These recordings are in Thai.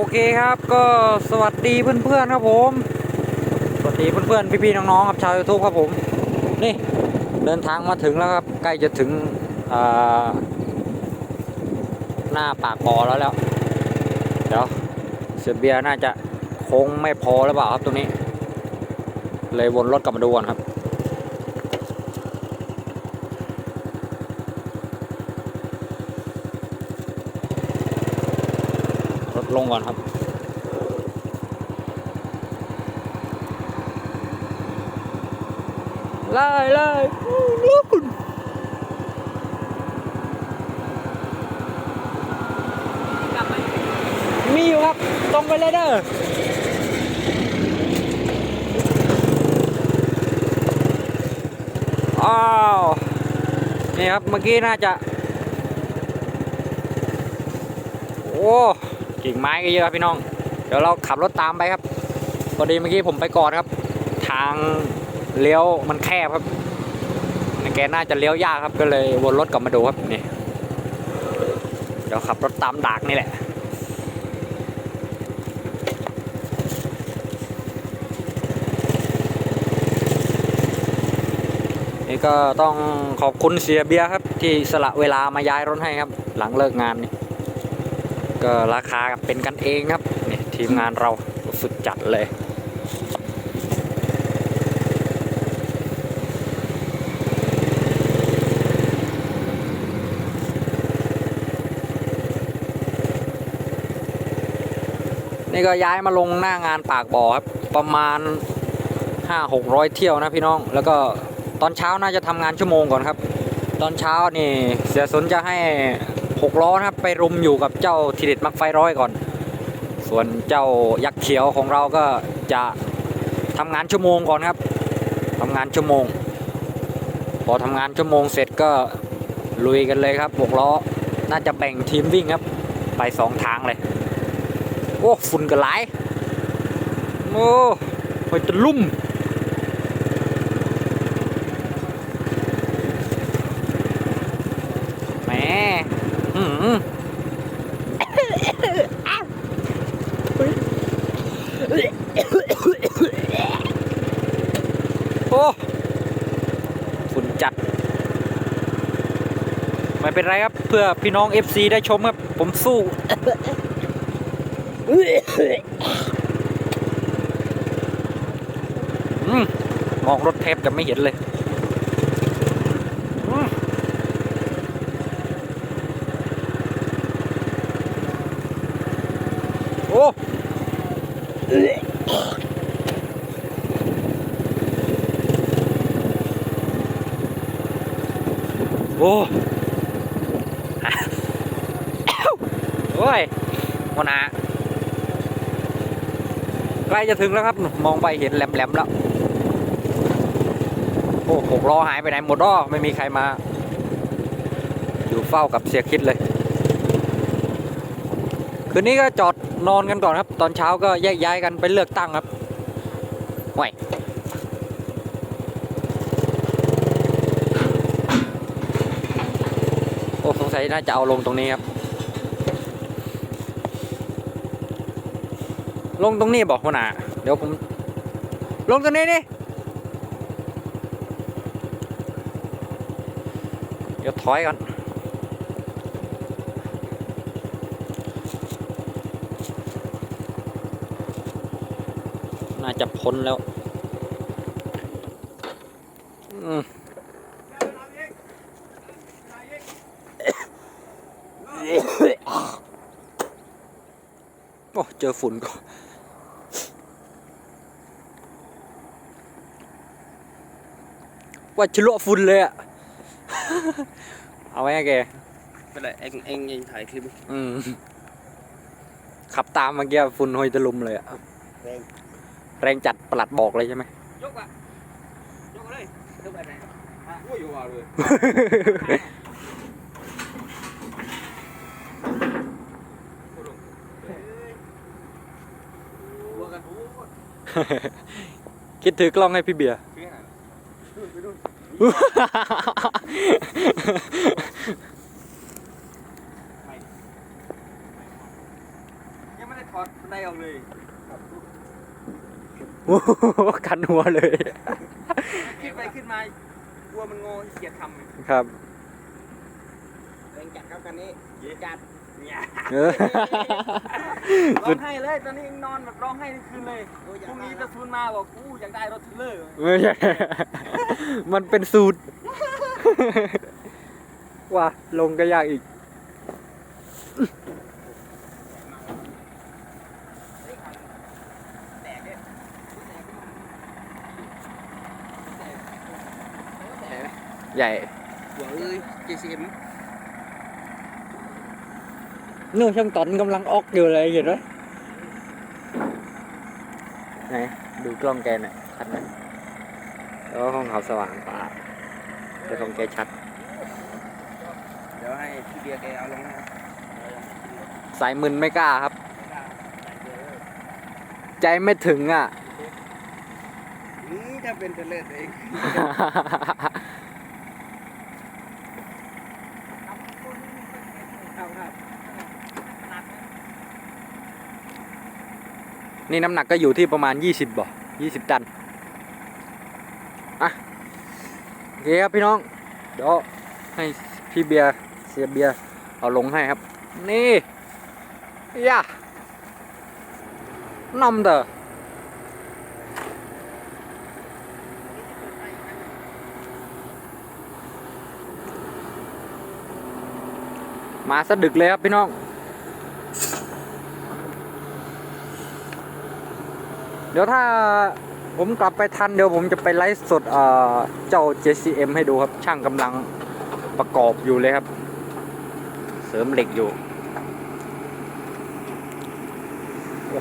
โอเคครับก็สวัสดีเพื่อนๆครับผม สวัสดีเพื่อนๆพี่ๆน้องๆครับชาวยูทูบครับผม นี่เดินทางมาถึงแล้วครับใกล้จะถึงหน้าปากบ่อแล้วแล้ว เดี๋ยวเสียเบียร์น่าจะคงไม่พอหรือเปล่าครับตรงนี้ เลยวนรถกลับมาดูก่อนครับ ลงก่อนครับ ไล่ไล่ลูกมีอยู่ครับ ตรงไปเลยเด้ออ้าวนี่ครับ เมื่อกี้น่าจะ โอ้ กิ่งไม้ก็เยอะครับพี่น้อง เดี๋ยวเราขับรถตามไปครับพอดีเมื่อกี้ผมไปก่อนครับ ทางเลี้ยวมันแคบครับแกน่าจะเลี้ยวยากครับก็เลยวนรถกลับมาดูครับนี่เดี๋ยวขับรถตามดักนี่แหละนี่ก็ต้องขอบคุณเสียเบียครับ ที่สละเวลามาย้ายรถให้ครับ หลังเลิกงานนี่ ก็ราคาเป็นกันเองครับนี่ทีมงานเราสุดจัดเลยนี่ก็ย้ายมาลงหน้างานปากบ่อครับประมาณ 5 600 เที่ยวนะพี่น้อง แล้วก็ตอนเช้าน่าจะทำงานชั่วโมงก่อนครับ ตอนเช้านี่เสียสนจะให้ 6ล้อนะครับไปรุมอยู่กับเจ้าทีเด็ดมักไฟร้อยก่อน ส่วนเจ้ายักษ์เขียวของเราก็จะทำงานชั่วโมงก่อนครับทำงานชั่วโมง พอทำงานชั่วโมงเสร็จก็ลุยกันเลยครับหกล้อน่าจะแบ่งทีมวิ่งครับ ไปสองทางเลย โอ้ฝุ่นก็หลายโอ้ไปจะลุ่ม แหมอืม โอ้ฝุ่นจัด ไม่เป็นไรครับ เพื่อพี่น้อง FC ได้ชมครับ ผมสู้อืมมองรถเทปจะไม่เห็นเลย โอ้โอ้ยโมนาใกล้จะถึงแล้วครับ มองไปเห็นแหลมๆแล้ว โอ้หกล้อหายไปไหนหมดอ้อไม่มีใครมา อยู่เฝ้ากับเสียคิดเลย คืนนี้ก็จอดนอนกันก่อนครับ ตอนเช้าก็แยกย้ายกันไปเลือกตั้งครับห่วย โอ้สงสัยน่าจะเอาลงตรงนี้ครับ ลงตรงนี้บอกหัวหน้าเดี๋ยวผม ลงตรงนี้นี่เดี๋ยวถอยก่อนน่าจะพ้นแล้ว อืมโอ้ เจอฝุ่นก็ว่าชะโลฝุ่นเลยอะเอาไว้ให้แกเป็นไรเองเองเองถ่ายคลิปอืมขับตามเมื่อกี้ฝุ่นหอยตะลุมเลยอะแรงแรงจัดประหลัดบอกเลยใช่ไหมยกอะยกเลยยกไปไหนอะโอ้ยอยู่อะเลย คิดถือกล้องให้พี่เบียร์ยังไม่ได้ถอดบันไดออกเลยโอ้กันหัวเลยขึ้นไปขึ้นมากลัวมันงอเกียจทำครับแรงจัดครับคันนี้จัด เนี่ยเออร้องไห้เลยตอนนี้นอนแบบร้องไห้ทั้งคืนเลยพรุ่งนี้จะซูนมาบอกกูอยากได้รถเทรลเลอร์ไม่ใช่มันเป็นสูตรว่าลงก็ยากอีกแตกเลยใหญ่ หัวเอ้ย JCM เนื่องช่างตอนกำลังออกอยู่เลยเห็นไหมไหนดูกล้องแกหน่อยชัดไหมแล้วห้องเขาสว่างกว่าแต่ของแกชัด เดี๋ยวให้พี่เบียร์แกเอาลงให้สายมึนไม่กล้าครับ ใจไม่ถึงอะ นี่ถ้าเป็นเทรลเลอร์เองครับครับ นี่น้ำหนักก็อยู่ที่ประมาณ 20บ่20 ตัน อะโอเคครับพี่น้อง เดี๋ยวให้พี่เบียร์เสียเบียร์เอาลงให้ครับ นี่ย่านำเด้อมาสะดึกเลยครับพี่น้อง เดี๋ยวถ้าผมกลับไปทันเดี๋ยวผมจะไปไลฟ์สดเจ้า JCM ให้ดูครับ ช่างกำลังประกอบอยู่เลยครับ เสริมเหล็กอยู่โอ้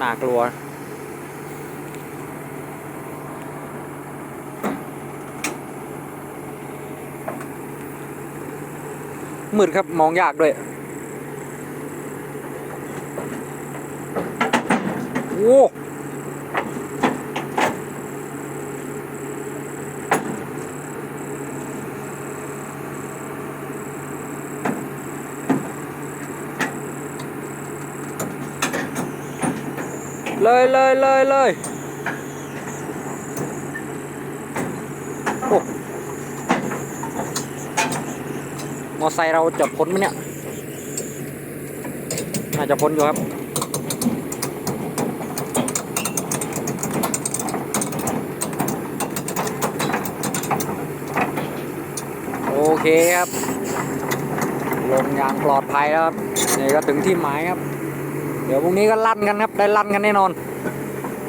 น่ากลัวมืดครับมองยากด้วย โอ้ เลยเลยเลยเลยโอ้มอไซค์เราจะพ้นไหมเนี่ย น่าจะพ้นอยู่ครับโอเคครับ ลงอย่างปลอดภัยแล้วครับ นี่ก็ถึงที่หมายครับ เดี๋ยวพรุ่งนี้ก็ลั่นกันครับ ได้ลั่นกันแน่นอน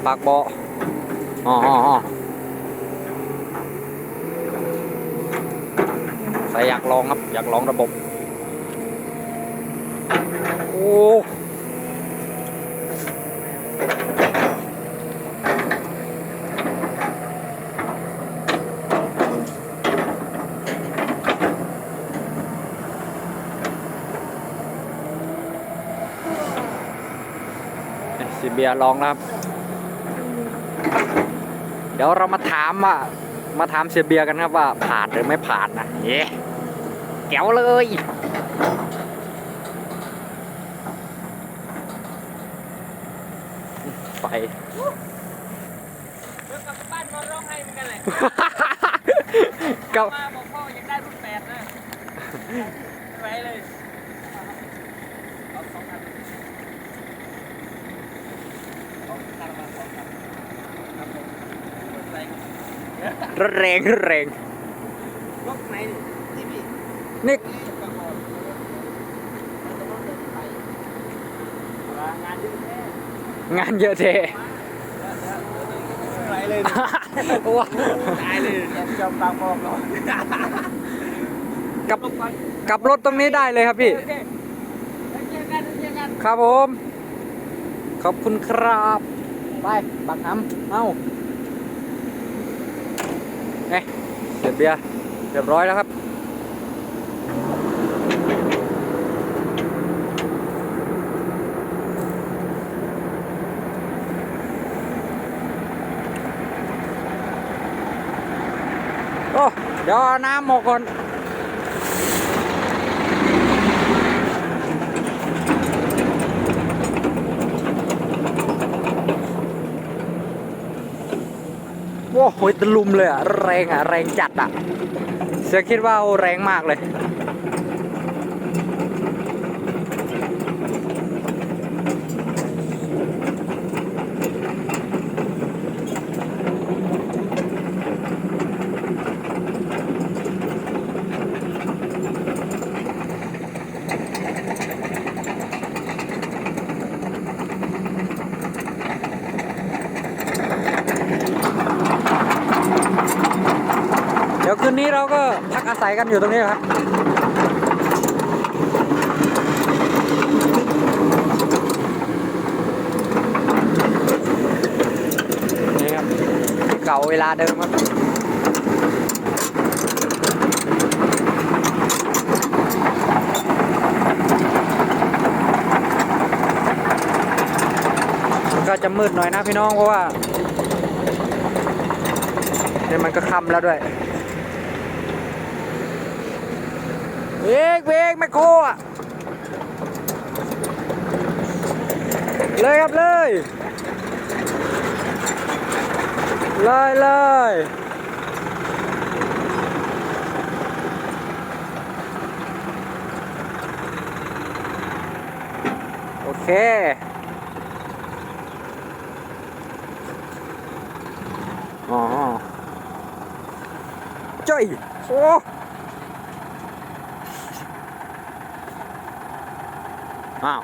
ปากเบาอ๋ออ๋ออ๋อใส่อยากลองครับ อยากลองระบบ โอ้ สิ เบียร์ลองนะครับ เดี๋ยวเรามาถามว่ามาถามเสียเบียร์กันครับว่าผ่านหรือไม่ผ่านนะเย้แก้วเลยไปเดี๋ยวกลับบ้านนอนร้องไห้เหมือนกันเลยกับมาบอกพ่ออยากได้รุ่นแปดนะไปเลยเอาสองคันเอาคันละสองคันครับผมใส่ รถแรงรถแรงรถไหนนี่พี่นี่ประกอบงานเยอะแน่งานเยอะเทไปเลยว้าตายเลยจำตามบอกเนาะกับกับรถตรงนี้ได้เลยครับพี่โอเคเจอกันเจอกันครับผม ขอบคุณครับ ไป บักน้ำเอ้า เอ้ยเสียบเบียร์เรียบร้อยแล้วครับโอ้เดี๋ยวเอน้ำหมกก่อน หตะลุมเลยอะแรงอะแรงจัดอะเสือคิดว่าแรงมากเลย เดี๋ยวคืนนี้เราก็พั กันอยู่ตรงนี้ครับนี่ครับเก่าเวลาเดิมครับก็จะมืดหน่อยนะพี่น้องเพราะว่าเนี่ยมันก็ค่ำแล้วด้วย เบรกเบรกแมคโครอะเลยครับเลยเลยเลยโอเคอ๋อจ้อยโอ้ อ้าว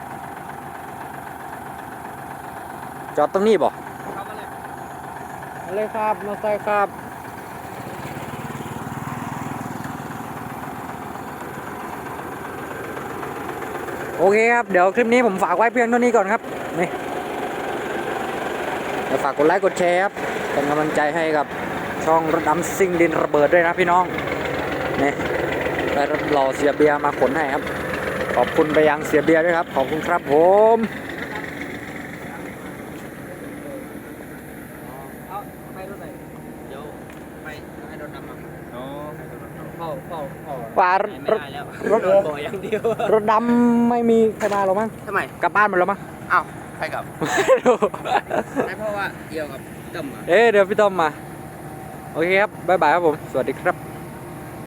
จอดตรงนี้บ่เข้ามาเลยอะไรครับมอไซค์ครับโอเคครับ เดี๋ยวคลิปนี้ผมฝากไว้เพียงเท่านี้ก่อนครับ นี่เดี๋ยวฝากกดไลค์กดแชร์ครับ เป็นกำลังใจให้กับช่องรถดำซิ่งดินระเบิดด้วยนะพี่น้อง นี่ได้รถหล่อเสียเบียร์มาขนให้ครับข อบคุณไปยังเสียเบียร์ด้วยครับ ขอบคุณครับผมเอาไปรถไหนเดี๋ยวไปให้รถดำมาอ๋อให้รถดำเข้าเข้าเข้าว่ารถไม่รถได้แล้วรถโดนบ่อยอย่างเดียวรถดำไม่มีใครมาหรอกมั้งทำไมกลับบ้านหมดแล้วมั้งอ้าวใครกับไม่เพราะว่าเกี่ยวกับดำอะเอ๊ะเดี๋ยวพี่ต้อมมา โอเคครับบ๊ายบายครับผม สวัสดีครับ